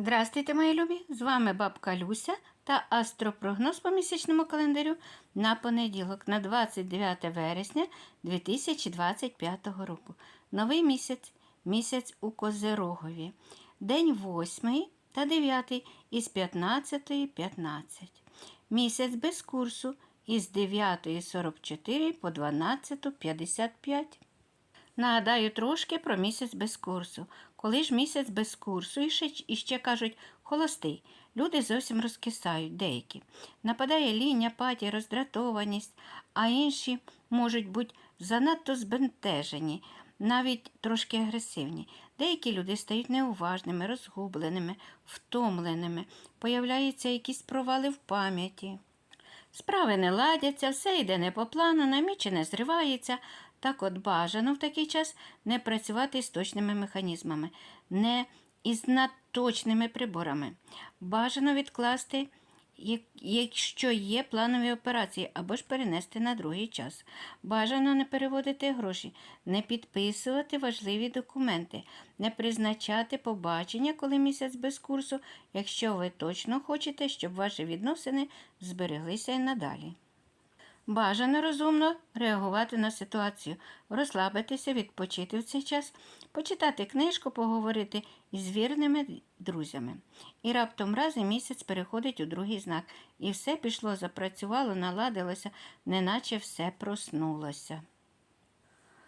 Здравствуйте, мої любі! З вами бабка Люся та астропрогноз по місячному календарю на понеділок, на 29 вересня 2025 року. Новий місяць, місяць у Козерогові. День 8 та 9 із 15.15. 15. Місяць без курсу із 9.44 по 12.55. Нагадаю трошки про місяць без курсу. Коли ж місяць без курсу і ще, кажуть холостий, люди зовсім розкисають деякі. Нападає лінь, апатія, роздратованість, а інші можуть бути занадто збентежені, навіть трошки агресивні. Деякі люди стають неуважними, розгубленими, втомленими, появляються якісь провали в пам'яті. Справи не ладяться, все йде не по плану, намічене зривається. Так от бажано в такий час не працювати з точними механізмами, не із надточними приборами. Бажано відкласти, якщо є планові операції, або ж перенести на другий час. Бажано не переводити гроші, не підписувати важливі документи, не призначати побачення, коли місяць без курсу, якщо ви точно хочете, щоб ваші відносини збереглися і надалі. Бажано розумно реагувати на ситуацію, розслабитися, відпочити в цей час, почитати книжку, поговорити із вірними друзями. І раптом раз і місяць переходить у другий знак, і все пішло, запрацювало, наладилося, неначе все проснулося.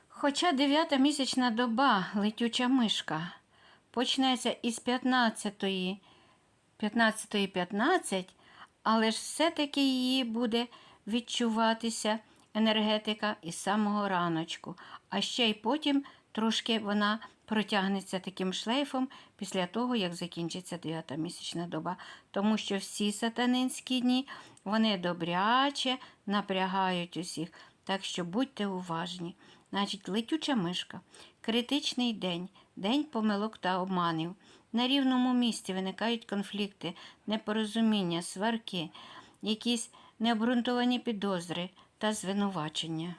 Хоча дев'ята місячна доба, летюча мишка, почнеться із 15-ї 15.15, але ж все-таки її буде відчуватися енергетика із самого раночку, а ще й потім трошки вона протягнеться таким шлейфом після того, як закінчиться дев'ята місячна доба, тому що всі сатанинські дні вони добряче напрягають усіх. Так що будьте уважні. Значить, летюча мишка, критичний день, день помилок та обманів. На рівному місці виникають конфлікти, непорозуміння, сварки, якісь необґрунтовані підозри та звинувачення.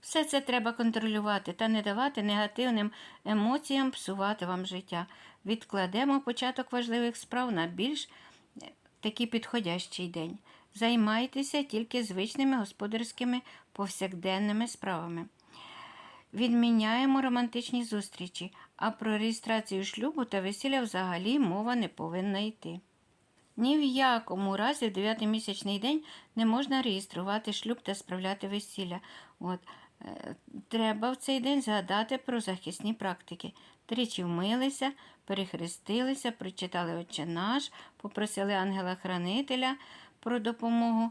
Все це треба контролювати та не давати негативним емоціям псувати вам життя. Відкладемо початок важливих справ на більш е, такий підходящий день. Займайтеся тільки звичними господарськими повсякденними справами. Відміняємо романтичні зустрічі, а про реєстрацію шлюбу та весілля взагалі мова не повинна йти. Ні в якому разі в дев'ятимісячний день не можна реєструвати шлюб та справляти весілля. От, е, треба в цей день згадати про захисні практики. Тричі вмилися, перехрестилися, прочитали Отче наш, попросили ангела-хранителя про допомогу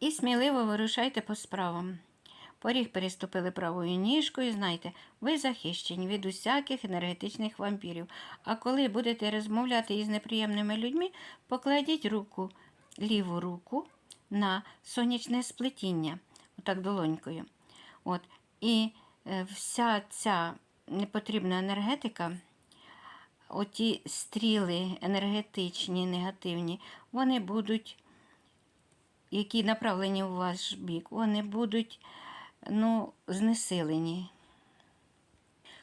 і сміливо вирушайте по справам. Поріг переступили правою ніжкою, знайте, ви захищені від усяких енергетичних вампірів. А коли будете розмовляти із неприємними людьми, покладіть руку, ліву руку на сонячне сплетіння, отак долонькою. От, і е, вся ця непотрібна енергетика, оті стріли енергетичні, негативні, вони будуть які направлені у ваш бік, вони будуть ну, знесилені.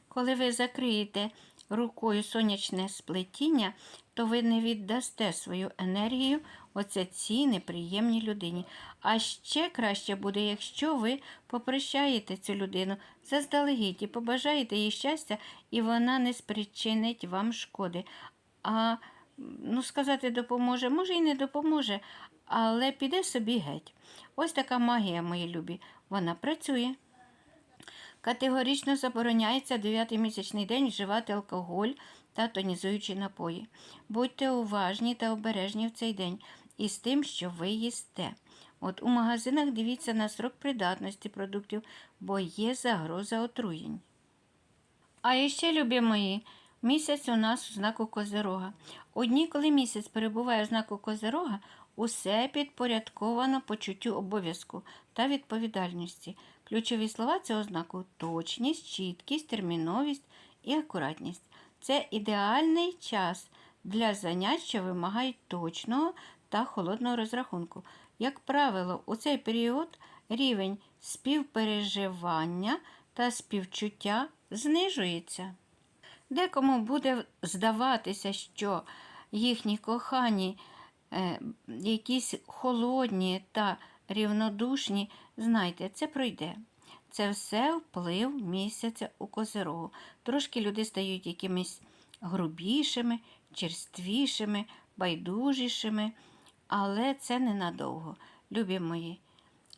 Коли ви закриєте рукою сонячне сплетіння, то ви не віддасте свою енергію оце цій неприємній людині. А ще краще буде, якщо ви попрощаєте цю людину заздалегідь і побажаєте їй щастя, і вона не спричинить вам шкоди. А ну, сказати допоможе, може і не допоможе, але піде собі геть. Ось така магія, мої любі, вона працює. Категорично забороняється 9-місячний день вживати алкоголь та тонізуючі напої. Будьте уважні та обережні в цей день із тим, що ви їсте. От у магазинах дивіться на срок придатності продуктів, бо є загроза отруєнь. А іще, любі мої, місяць у нас у знаку Козирога. У дні, коли місяць перебуває у знаку Козирога, усе підпорядковано почуттю обов'язку та відповідальності. Ключові слова цього знаку точність, чіткість, терміновість і акуратність. Це ідеальний час для занять, що вимагають точного та холодного розрахунку. Як правило, у цей період рівень співпереживання та співчуття знижується. Декому буде здаватися, що їхні кохані е, якісь холодні та рівнодушні, знайте, це пройде. Це все вплив місяця у козирогу. Трошки люди стають якимись грубішими, черствішими, байдужішими, але це ненадовго, любі мої.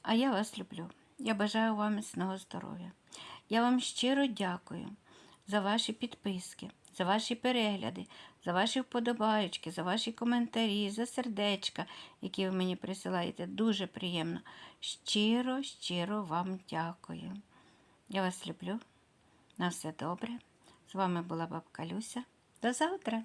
А я вас люблю. Я бажаю вам міцного здоров'я. Я вам щиро дякую за ваші підписки, за ваші перегляди, за ваші вподобаючки, за ваші коментарі, за сердечка, які ви мені присилаєте. Дуже приємно. Щиро, щиро вам дякую. Я вас люблю. На все добре. З вами була бабка Люся. До завтра!